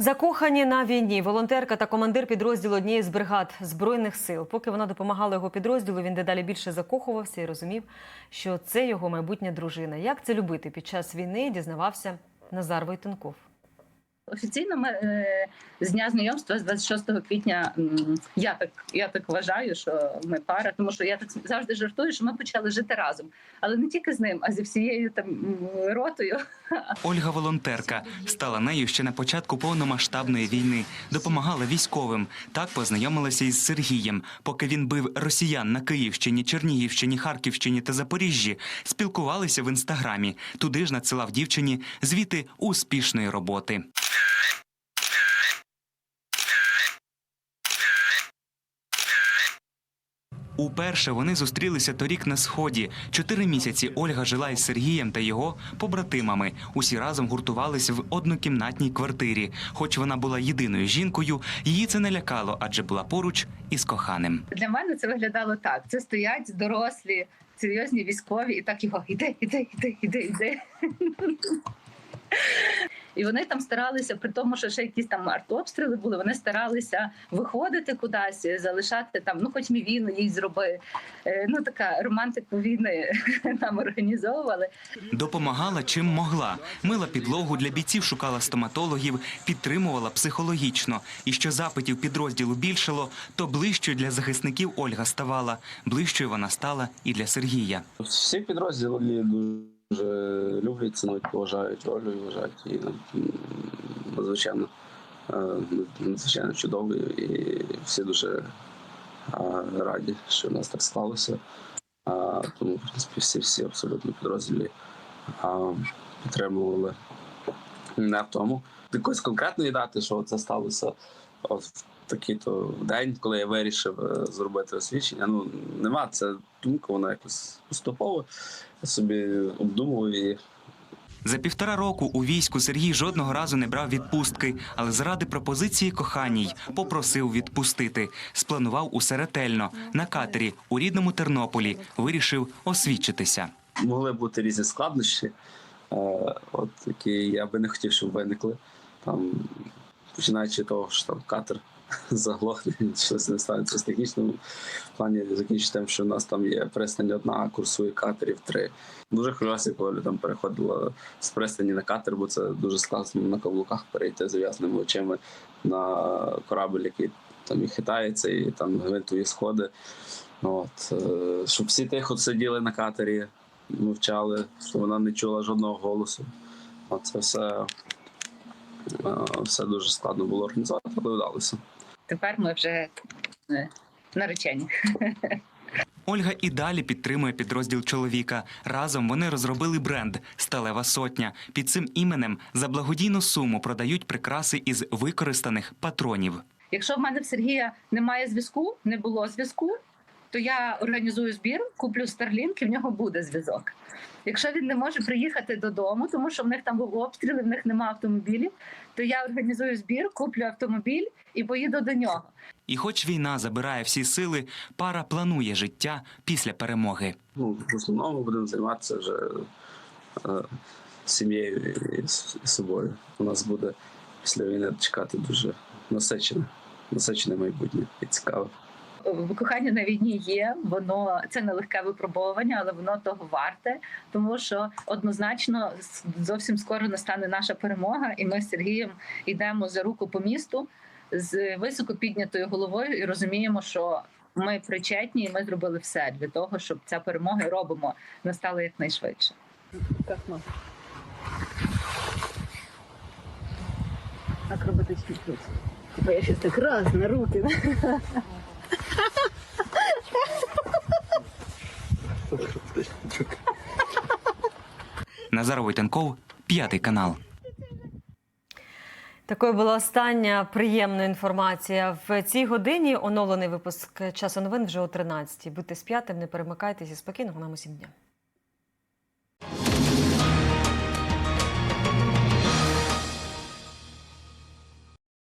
Закохані на війні, волонтерка та командир підрозділу однієї з бригад збройних сил. Поки вона допомагала його підрозділу, він дедалі більше закохувався і розумів, що це його майбутня дружина. Як це любити під час війни, дізнавався Назар Войтенков. Офіційно ми е, з дня знайомства з 26 квітня. Я так я так вважаю, що ми пара, тому що я так завжди жартую, що ми почали жити разом, але не тільки з ним, а зі всією там ротою. Ольга волонтерка стала нею ще на початку повномасштабної війни. Допомагала військовим. Так познайомилася із Сергієм. Поки він бив росіян на Київщині, Чернігівщині, Харківщині та Запоріжжі, спілкувалися в інстаграмі. Туди ж надсилав дівчині звіти успішної роботи. Уперше вони зустрілися торік на сході. Чотири місяці Ольга жила із Сергієм та його побратимами. Усі разом гуртувались в однокімнатній квартирі. Хоч вона була єдиною жінкою, її це не лякало, адже була поруч із коханим. Для мене це виглядало так: це стоять дорослі, серйозні військові, і так його іде, іде, іде, іде, іде. І вони там старалися, при тому, що ще якісь там артобстріли були, вони старалися виходити кудись, залишати там, ну хоч мівіну їй зроби. Е, Ну така романтику війни нам організовували. Допомагала чим могла. Мила підлогу для бійців, шукала стоматологів, підтримувала психологічно. І що запитів підрозділу більшало, то ближчою для захисників Ольга ставала. Ближчою вона стала і для Сергія. Всі підрозділи дуже люблять, цінують, поважають Олю і вважають її м, надзвичайно, е, надзвичайно чудовою. І всі дуже е, раді, що в нас так сталося. Тому, в принципі, всі, всі абсолютно підрозділі підтримували не в тому. Якоїсь конкретної дати, що це сталося от в такий-то день, коли я вирішив е, зробити освідчення. Ну нема це думка, вона якось поступово я собі обдумував і За півтора року у війську Сергій жодного разу не брав відпустки, але заради пропозиції коханій попросив відпустити. Спланував усе ретельно на катері у рідному Тернополі. Вирішив освідчитися. могли бути різні складнощі, е, от які я би не хотів, щоб виникли. Там, починаючи від того, що там катер заглохне, щось не станеться з технічному плані, закінчити тим, що у нас там є пристань одна, курсує катерів три. Дуже хвилювався, коли там переходила з пристані на катер, бо це дуже складно на каблуках перейти зав'язними очима на корабль, який там і хитається, і там гвинтові сходи. От, е, щоб всі тихо сиділи на катері, мовчали, що вона не чула жодного голосу. От це все, е, все дуже складно було організувати, але вдалося. Тепер ми вже е, наречені. Ольга і далі підтримує підрозділ чоловіка. Разом вони розробили бренд Сталева сотня. Під цим іменем за благодійну суму продають прикраси із використаних патронів. Якщо в мене в Сергія немає зв'язку, не було зв'язку, то я організую збір, куплю Starlink, і в нього буде зв'язок. Якщо він не може приїхати додому, тому що в них там був обстріл, і в них немає автомобілів, то я організую збір, куплю автомобіль і поїду до нього. І хоч війна забирає всі сили, пара планує життя після перемоги. Ну, в основному будемо займатися вже е, сім'єю і, і собою. У нас буде після війни чекати дуже насичене, насичене майбутнє і цікаве. Кохання на війні є, воно це нелегке випробовування, але воно того варте, тому що однозначно зовсім скоро настане наша перемога, і ми з Сергієм йдемо за руку по місту з високо піднятою головою і розуміємо, що ми причетні, і ми зробили все для того, щоб ця перемога робимо настала якнайшвидше. акробатичний плюс. Типа я сейчас так раз на руки. Назар Войтенков, п'ятий канал. Такою була остання приємна інформація. В цій годині оновлений випуск часу новин вже о 13 Будьте з п'ятим, не перемикайтеся. Спокійного нам усім дня.